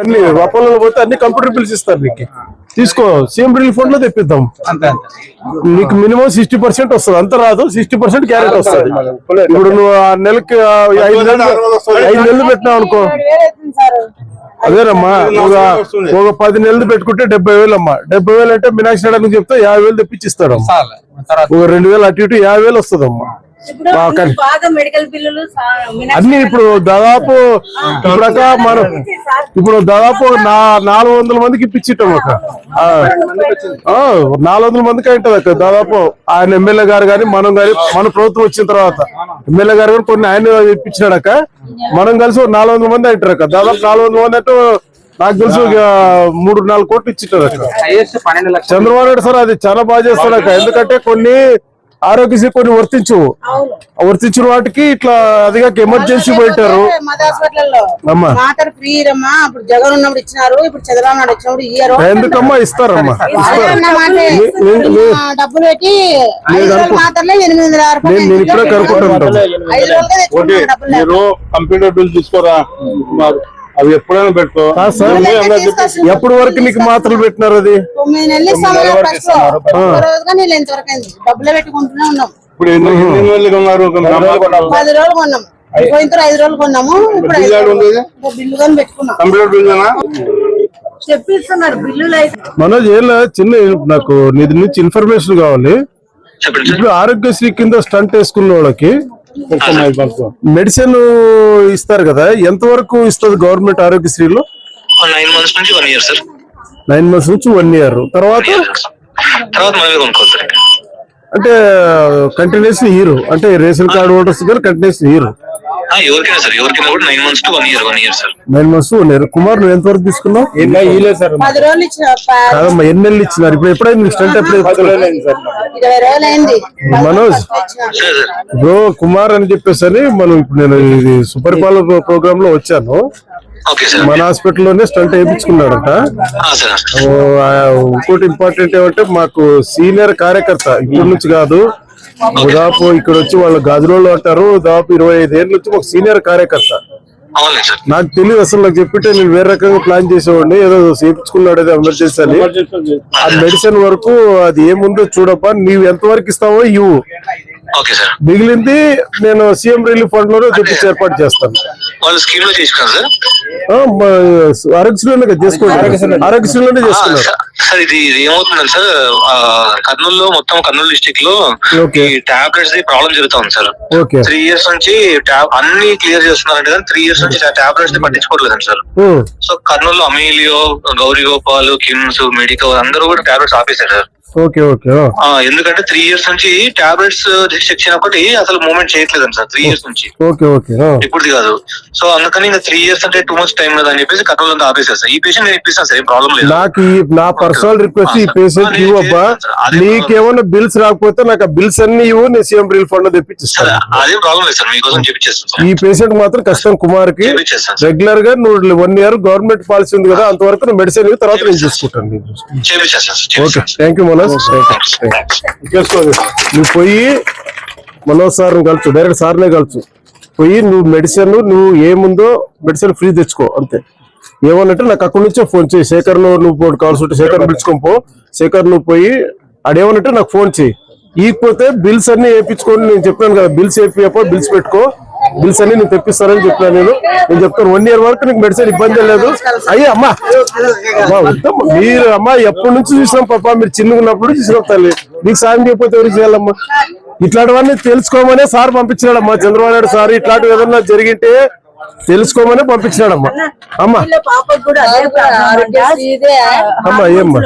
అన్ని అపోలో పోతే అన్ని కంప్యూటర్ బిల్స్ ఇస్తారు నీకు. తీసుకో సీఎం రిలీఫ్ ఫండ్లో తెప్పిద్దాం. అంతే అంతే. నీకు మినిమం సిక్స్టీ పర్సెంట్ వస్తుంది. అంత రాదు సిక్స్టీ పర్సెంట్ క్యారెట్ వస్తుంది. ఇప్పుడు నువ్వు ఆ నెలకి ఐదు నెలలు ఐదు నెలలు పెట్టినావు అనుకో. అదేనమ్మా ఒక ఒక పది నెలలు పెట్టుకుంటే డెబ్బై వేలు అమ్మా. డెబ్బై వేలు అంటే మీనాక్షి నాయుడు చెప్తే యాభై వేలు తెప్పించిస్తాడు ఒక రెండు వేలు అటు ఇటు యాభై వేలు వస్తుందమ్మా. ఇప్పుడు అన్ని ఇప్పుడు దాదాపు ఇప్పుడక మనం ఇప్పుడు దాదాపు నా నాలుగు వందల మందికి ఇప్పించిట్టాం అక్క ఆ, ఆ, నాలుగు వందల మందికి అయింటది అక్క. దాదాపు ఆయన ఎమ్మెల్యే గారు కానీ మనం కానీ మన ప్రభుత్వం వచ్చిన తర్వాత. ఎమ్మెల్యే గారు కానీ కొన్ని ఆయన ఇప్పించినాడు అక్క. మనం కలిసి ఒక నాలుగు వందల మంది అంటారు అక్క. దాదాపు నాలుగు వందల మంది అంటే నాకు తెలిసి ఒక మూడు నాలుగు కోట్లు లక్షలు. చంద్రబాబు నాయుడు సార్ అది చాలా బాగా చేస్తాడు అక్క. ఎందుకంటే కొన్ని ఆరోగ్యశ్రీ కొన్ని వర్తించు. అవును. వర్తించిన వాటికి ఇట్లా అదిగా ఎమర్జెన్సీ పెట్టారు మాది హాస్పిటల్లో అమ్మా. మాట్లాడు ఫ్రీ రమ్మా. అప్పుడు జగన్ ఉన్నప్పుడు ఇచ్చినారు ఇప్పుడు చంద్రబాబు నాయుడు వచ్చినప్పుడు ఇయ్యరు. ఎందుకమ్మా ఇస్తారమ్మా? నేను ఇప్పుడే. మీరు కంప్యూటర్ బిల్ తీసుకోరా? మా- అవి ఎప్పుడైనా పెట్టుకో. కాదు సార్. మేము అందరం చెప్పి- తీసుకొచ్చి ఎప్పటి వరకు నీకు మాత్రలు పెట్టినారు అది? డబ్బులే పెట్టుకుంటూనే ఉన్నాం. ఇప్పుడు ఎన్ని ఒక నమ్మకం. పది రోజులు కొన్నాం. పోయిన తర్వాత ఐదు రోజులు కొన్నాము. ఇప్పుడు బిల్లు? రోజులు కానీ పెట్టుకున్నాం. కంప్యూటర్ బిల్ చెప్పిస్తున్నారు. బిల్లులు అయితే మనోజ్ ఏం లేదు, చిన్న నాకు నీ నుంచి ఇన్ఫర్మేషన్ కావాలి. ఇప్పుడు ఆరోగ్యశ్రీ కింద స్టంట్ వేసుకున్న వాళ్ళకి మెడిసిన్ ఇస్తారు కదా ఎంత వరకు ఇస్తుంది గవర్నమెంట్ ఆరోగ్యశ్రీలో? నైన్ మంత్స్ నుంచి one year sir. Nine months నుంచి వన్ ఇయర్. తర్వాత? మనమే. అంటే కంటిన్యూస్ హీరో అంటే రేషన్ కార్డు హోల్డర్స్ కానీ కంటిన్యూస్ హీరో ఎవరికైనా సార్ ఎవరికైనా కూడా nine months to one year one year sir. Nine months one year Kumar నువ్వు ఎంత వరకు తీసుకున్నావు? పది రోజులు ఇచ్చిన ప- కాదమ్మా ఎన్ని నెలలు ఇచ్చినారు? ఇప్పుడు ఎప్పుడైంది స్టంట్ ఎప్పుడు ఇరవై రోజులు అయింది మనోజ్ ఇచ్చినాం. సరే సార్. బ్రో కుమార్ అని చెప్పేసి అని మనం ఇప్పుడు నేను ఇది సుపరిపాలన ప్రోగ్రామ్లో వచ్చాను. Okay sir. మన హాస్పిటల్లోనే స్టంట్ వేయించుకున్నాడట. ఇంకోటి ఇంపార్టెంట్ ఏమంటే మాకు సీనియర్ కార్యకర్త ఇప్పటి నుంచి కాదు దాదాపు ఇక్కడ వచ్చి వాళ్ళు గదిలోళ్ళు అంటారు దాదాపు ఇరవై ఐదు ఏళ్ళ నుంచి ఒక సీనియర్ కార్యకర్త. నాకు తెలియదు అసలు నాకు చెప్పింటే నేను వేరే రకంగా ప్లాన్ చేసేవాడిని ఏదో చేయించుకున్నాడు ఏదో ఎమర్జెన్సీ అని ఆ మెడిసిన్ వరకు అది ఏముందో చూడప్ప నీవు ఎంత వరకు ఇస్తావో ఇవ్వు. మిగిలింది నేను సీఎం రిలీఫ్ ఫండ్లోనే తెప్పించి ఏర్పాటు చేస్తాను. వాళ్ళు స్కీమ్లో చేసుకున్నారు సార్? ఆరోగ్యశ్రీలోనే చేసుకోండి ఆరోగ్యశ్రీలోనే. చేసుకున్నారు. సార్- ఇది ఇది ఏమవుతుందండి సార్ కర్నూలులో మొత్తం కర్నూలు డిస్టిక్లో. ఈ టాబ్లెట్స్ ది ప్రాబ్లం జరుగుతుంది సార్. త్రీ ఇయర్స్ నుంచి అన్ని క్లియర్ చేస్తున్నారంటే కానీ త్రీ ఇయర్స్ నుంచి టాబ్లెట్స్ని పట్టించుకోవట్లేదండి sir. So Kurnool Ameelio Gowri Gopal KIMS medico అందరూ కూడా టాబ్లెట్స్ ఆపేశారు సార్. Okay okay. ఎందుకంటే త్రీ ఇయర్స్ నుంచి టాబ్లెట్స్ సెక్షన్ ఒకటి అసలు మూవ్మెంట్ చేయట్లేదండి సార్ త్రీ ఇయర్స్ నుంచి. ఓకే ఓకే ఆ, ఇప్పుడుది కాదు. సో అందుకని ఇంకా త్రీ ఇయర్స్ అంటే టూ మచ్ టైం కదా అని చెప్పేసి కర్నూలు అంతా ఆపేశారు సార్. ఈ పేషెంట్ నేను ఇప్పిస్తాను సార్ ఏం ప్రాబ్లం లేదు. నాకు నా పర్సనల్ రిక్వెస్ట్ ఈ పేషెంట్ చేస్తాను, అదే నీకేమన్నా బిల్స్ రాకపోతే నాకు ఆ బిల్స్ అన్ని ఇవ్వు నేను సీఎం రిలీఫ్ ఫండ్లో తెప్పించిస్తాను అదేం ప్రాబ్లం లేదు సార్ మీకోసం చేపించేస్తాను సార్. ఈ పేషెంట్ మాత్రం కష్టం కుమార్కి రెగ్యులర్గా నువ్వు వన్ ఇయర్ గవర్నమెంట్ పాలసీ ఉంది కదా అంతవరకు మెడిసిన్ ఇవ్వు, తర్వాత నేను చూసుకుంటాను. ఓకే. థ్యాంక్ యూ మనోజ్ నువ్వు పోయి మనోజ్ సార్ కలుచు డైరెక్ట్ సార్నే కలుచు. పోయి నువ్వు మెడిసిన్ నువ్వు ఏముందో మెడిసిన్ ఫ్రీ తెచ్చుకో అంతే. ఏమన్నట్టు నాకు అక్కడి నుంచే ఫోన్ చేయి. శేఖర్లో నువ్వు పోటీ కావాల్సి ఉంటే శేఖర్ పిలుచుకొని పో. శేఖర్ నువ్వు పోయి అడేమన్నట్టు నాకు ఫోన్ చేయి. ఈకపోతే బిల్స్ అన్ని వేయించుకొని నేను చెప్పాను కదా బిల్స్ వేపియపో బిల్స్ పెట్టుకో. బిల్స్ అన్ని నేను తెప్పిస్తానని చెప్పాను నేను. నేను చెప్తాను వన్ ఇయర్ వరకు నీకు మెడిసిన్ ఇబ్బంది లేదు. అయ్యే అమ్మా. మీరు అమ్మా ఎప్పటి నుంచి చూసినాం పాప? మీరు చిన్నగా ఉన్నప్పుడు చూసినాం తల్లి. మీకు సాయం చేయకపోతే ఎవరికి చేయాలమ్మా? ఇట్లాంటివన్నీ తెలుసుకోమనే సార్ పంపించినాడమ్మా. చంద్రబాబు నాయుడు సార్ ఇట్లాంటివి ఏదన్నా జరిగింటే తెలుసుకోమని పంపించినాడమ్మా. అమ్మా. అమ్మా, ఏమ్మా?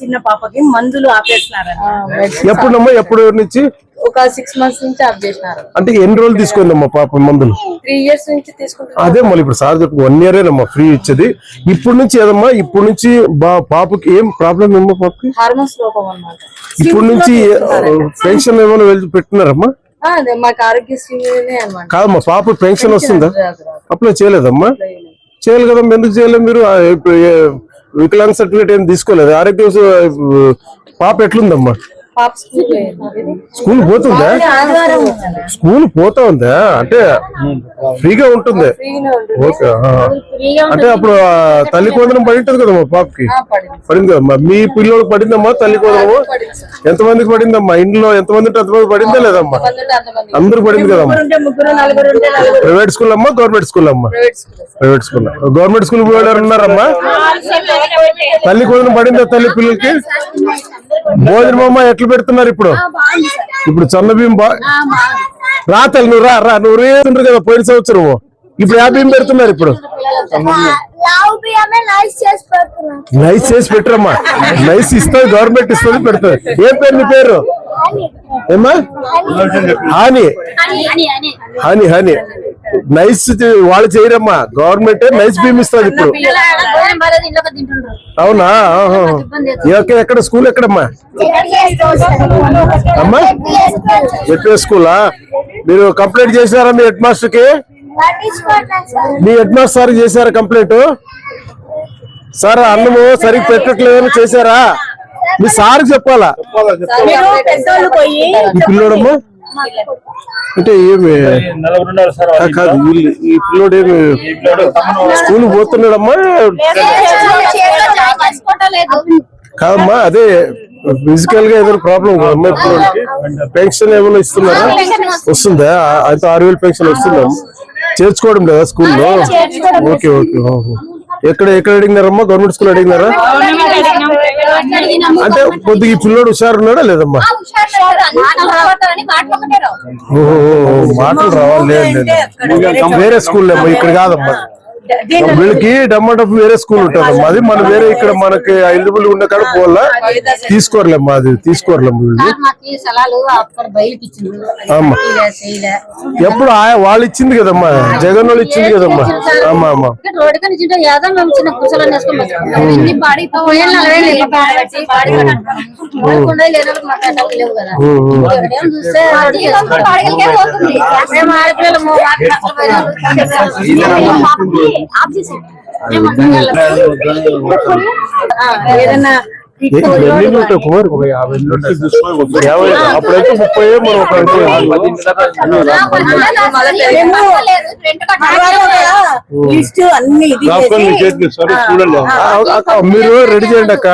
చిన్న పాపకి మందులు ఆపేస్తున్నారంట ఎప్పుడమ్మా ఎప్పుడు ఎవరి నుంచి? ఒక సిక్స్ మంత్స్ నుంచి ఆఫ్ చేసినారు. అంటే ఎన్ని రోజులు తీసుకుందమ్మా పాప మందులు? త్రీ ఇయర్స్ నుంచి తీసుకుంటున్నారు. అదే మళ్ళీ ఇప్పుడు సార్ చెప్పు వన్ ఇయరేనమ్మా ఫ్రీ ఇచ్చేది. ఇప్పుడు నుంచి ఏదమ్మా ఇప్పుడు నుంచి బా పాపకి ఏం ప్రాబ్లం ఏమో పాపకి? హార్మోన్స్ లోపం అన్నమాట. ఇప్పుడు నుంచి పెన్షన్ ఏమైనా వెళ్ళి పెట్టినారమ్మా? అనమాట కాదమ్మా పాప పెన్షన్ వస్తుందా? అప్లై చేయలేదమ్మా? చేయాలి కదమ్మా ఎందుకు చేయలేదు మీరు? వికలాంగ్ సర్టిఫికేట్ ఏం తీసుకోలేదు. ఆరోగ్య పాప ఎట్లుందమ్మా? స్కూల్ పోతుందా? స్కూల్ పోతా ఉందా అంటే ఫ్రీగా ఉంటుంది. ఓకే. అంటే అప్పుడు తల్లి కోదనం పడి ఉంటుంది కదమ్మా పాపకి? పడింది. పడింది కదమ్మా మీ పిల్లలకు పడిందమ్మా తల్లి కోదనము? ఎంతమందికి పడిందమ్మా? ఇంట్లో ఎంతమంది ఉంటే అంతమంది పడిందా లేదమ్మా? అందరు పడింది కదమ్మా? ప్రైవేట్ స్కూల్ అమ్మా గవర్నమెంట్ స్కూల్ అమ్మా? Private school private school. Government school పోయారు ఉన్నారమ్మా? తల్లి కోదనం పడిందా తల్లి పిల్లలకి? భోజనం అమ్మ ఎట్లా పెడుతున్నారు ఇప్పుడు? ఇప్పుడు చల్ల బియ్యం బా రా తల్లి నువ్వు రా రా నువ్వు రేస్తుంటారు కదా పోయిన సంవత్సరం ఇప్పుడు బియ్యం పెడుతున్నారు ఇప్పుడు? నైస్ చేసి పెట్టరమ్మా. నైస్ ఇస్తుంది గవర్నమెంట్ ఇస్తుంది పెడుతుంది. ఏం పేరు నీ పేరు? ఏమ్మా? హాని. హాని హాని. నైస్ వాళ్ళు చేయరమ్మా. గవర్నమెంట్ నైస్ బియ్యం ఇస్తుంది ఇప్పుడు. అవునా. ఎక్కడ ఎక్కడ? స్కూల్ ఎక్కడమ్మా? అమ్మా? చెప్పే స్కూలా మీరు కంప్లైంట్ చేశారా మీ హెడ్ మాస్టర్కి? మీ హెడ్ మాస్టర్ సార్ చేశారా కంప్లైంట్? సార్ అన్నము సరిగ్గా పెట్టట్లేదని చేశారా? మీ సార్ చెప్పాలా? మీరు పెద్దోళ్ళు పోయి ఈ పిల్లోడమ్మా అంటే ఏమి? కాదు ఈ పిల్లోడు ఏమి స్కూల్ పోతున్నాడమ్మా? కాదమ్మా అదే ఫిజికల్గా ఏదైనా ప్రాబ్లం కదమ్మా పిల్లోడికి? పెన్షన్ ఏమైనా ఇస్తున్నారా? వస్తుందా? అయితే ఆరు వేలు పెన్షన్ వస్తుందా? చేర్చుకోవడం లేదా స్కూల్లో? Okay okay. ఎక్కడ ఎక్కడ అడిగినారమ్మా? Government school అడిగినారా? అంటే కొద్దిగా ఈ పిల్లోడు హుషారు ఉన్నాడా లేదమ్మా? ఓహో మాటలు రావాలి వేరే స్కూల్ ఇక్కడ కాదమ్మా. వీళ్ళకి డమ్మడప్ వేరే స్కూల్ ఉంటుందమ్మా అది మనం వేరే ఇక్కడ మనకి ఎలిజిబుల్ ఉన్న కాడ పోవాలా? తీసుకోరలేమ్మా అది తీసుకోరలేమ్మా వీళ్ళు. ఎప్పుడు ఆ- వాళ్ళు ఇచ్చింది కదమ్మా? జగన్ వాళ్ళు ఇచ్చింది కదమ్మా? అమ్మా అమ్మా. ఆడపిల్లలు ఆఫ్ చేసి ఏదైనా ఏ- ఎన్ని ఇళ్ళు ఉంటాయి కుమార్ ఒక యాభై ఇళ్ళు ఉంటాయి. యాభై అప్పుడైతే ముప్పై మనం మీరు రెడీ చేయండి అక్క?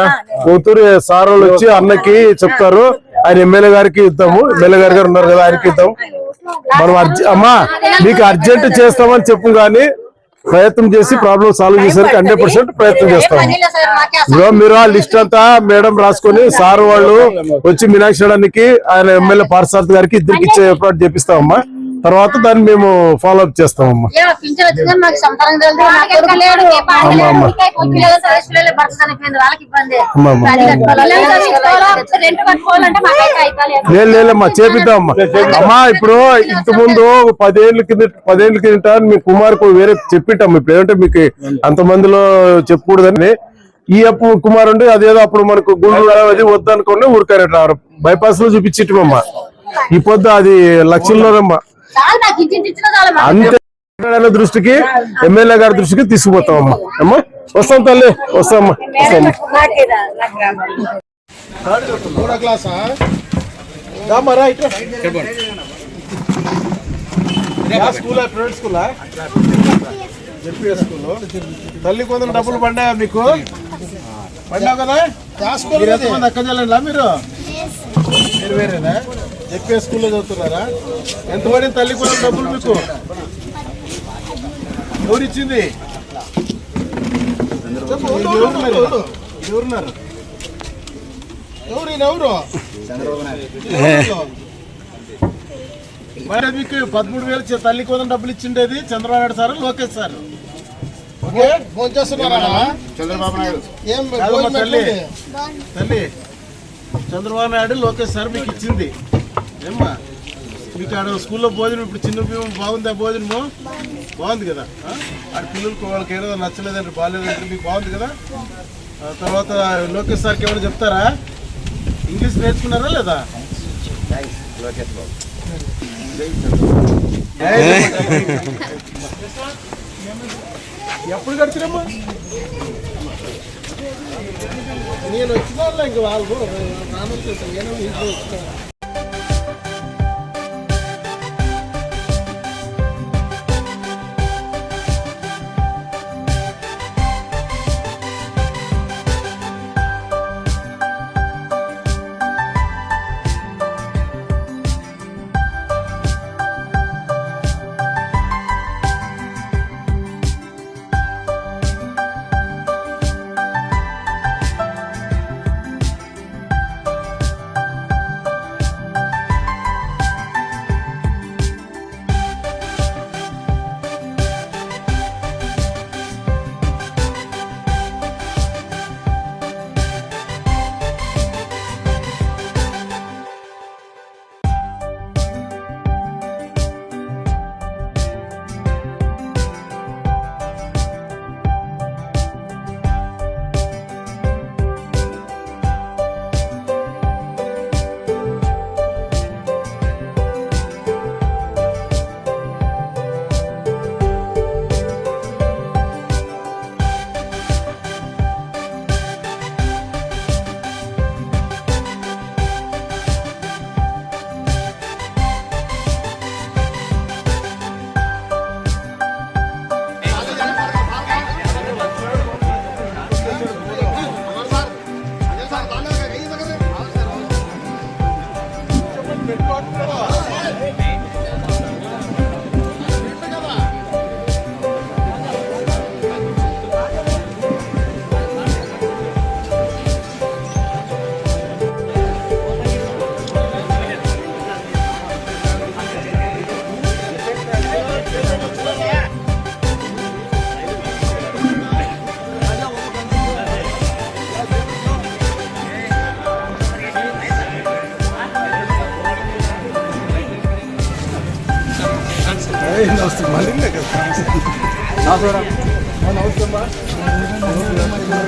కూతురు సార్ వాళ్ళు వచ్చి అన్నకి చెప్తారు. ఆయన ఎమ్మెల్యే గారికి ఇద్దాము. ఎమ్మెల్యే గారి గారు ఉన్నారు కదా ఆయనకి ఇద్దాం మనం అర్జె అమ్మా మీకు అర్జెంట్ చేస్తామని చెప్పు గానీ ప్రయత్నం చేసి ప్రాబ్లం సాల్వ్ చేసేందుకు హండ్రెడ్ పర్సెంట్ ప్రయత్నం ఇదిగో మీరు ఆ లిస్ట్ అంతా మేడం రాసుకొని సార్ వాళ్ళు వచ్చి మీనాక్షి చేయడానికి ఆయన ఎమ్మెల్యే పార్సార్థ్ గారికి ఇద్దరికి ఇచ్చే ఏర్పాటు చేపిస్తామమ్మా. తర్వాత దాన్ని మేము ఫాలో అప్ చేస్తామమ్మా. లేదు లేదమ్మా చేపిద్దామమ్మా అమ్మా ఇప్పుడు ఇంత ముందు పదేళ్ళ కింద పదేళ్ళ కిందట మీ కుమార్కు వేరే చెప్పింటాం ఇప్పుడు ఏంటంటే మీకు అంత మందిలో చెప్పకూడదని. ఈ అప్పు కుమార్ ఉంటే అదేదో అప్పుడు మనకు గుండు అది వద్దనుకోండి ఊరికారట బైపాస్లో చూపించిట్టమమ్మా ఈ పొద్దు అది లక్షల్లోనమ్మా. అంతే. దృష్టికి ఎమ్మెల్యే గారి దృష్టికి తీసుకుపోతామమ్మా అమ్మా. వస్తాం తల్లి స్కూలా తల్లి కొందరు డబ్బులు పడ్డాయా మీకు? పడ్డావు కదా? అక్క మీరు. మీరు వేరేనా? చెప్పే స్కూల్లో చదువుతున్నారా? ఎంత పడింది తల్లి కొందరు డబ్బులు మీకు? ఎవరు ఇచ్చింది చెప్పు, ఎవరున్నారు? ఎవరు ఎవరు? మరి మీకు పదమూడు వేలు తల్లి కోసం డబ్బులు ఇచ్చిండేది Chandrababu Naidu sir Lokesh sir. Okay? Chandrababu Naidu. ఏం తల్లి. తల్లి. చంద్రబాబు నాయుడు లోకేష్ సార్ మీకు ఇచ్చింది. ఏమ్మా? మీకు ఆడ స్కూల్లో భోజనం ఇప్పుడు చిన్న బియ్యం బాగుందా భోజనము? బాగుంది కదా? ఆడ పిల్లలకు వాళ్ళకి ఏదో నచ్చలేదంటే బాగాలేదంటే మీకు బాగుంది కదా? తర్వాత లోకేష్ సార్కి ఏమైనా చెప్తారా? ఇంగ్లీష్ నేర్చుకున్నారా లేదా? ఎప్పుడు కడుతున్నామ్మా నేను వచ్చిన వాళ్ళు ఇంక వాళ్ళు రానుంటుంది నేను ఇంట్లో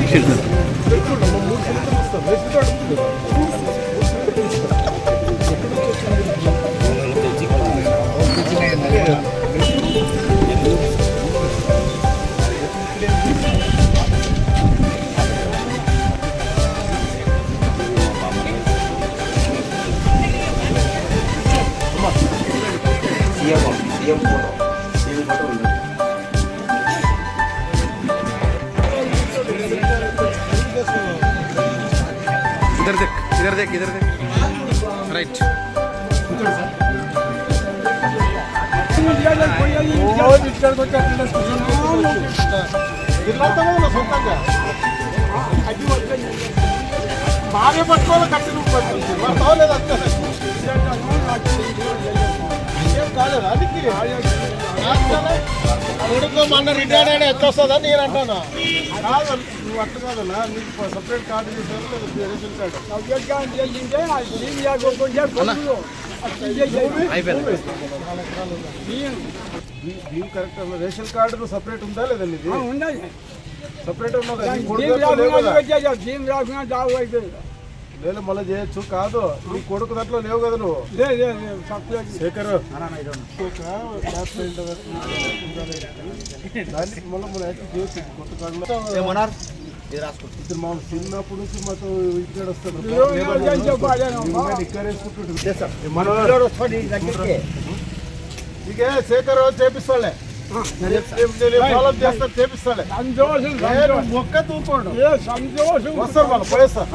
Hemşirdim. इधर देख इधर देख राइट ಬಾರಿ ಪಟ್ಕೊಂಡು ಕಟ್ಟಿನ ಬರ್ತಾವಲ್ಲ ಅದಕ್ಕೆ కొడుకు మొన్న రిటైర్డ్ అయినా ఎట్లా వస్తుందా నేను అంటాను? కాదు నువ్వు అట్లా కాదన్నా నీకు సపరేట్ కార్డు చేసాను లేదా రేషన్ కార్డు భీమ్ కరెక్ట్ అన్న. రేషన్ కార్డు సపరేట్ ఉందా లేదా నీది? సపరేట్ ఉన్నదా? కొడుకు దాంట్లో లేవు కదా? లేదు మళ్ళీ చేయొచ్చు కాదు నీ కొడుకు దాంట్లో లేవు కదా నువ్వు శేఖర్ దానికి మళ్ళీ మన చేయొచ్చు కొత్త నుంచి మాతో ఇక్కడ వస్తాడు ఇక్కడ ఇకే శేఖర్ చేపిస్తాలే ఒక్క తూకోండు. సంతోషం. వస్తారు వాళ్ళు పోయేస్తారు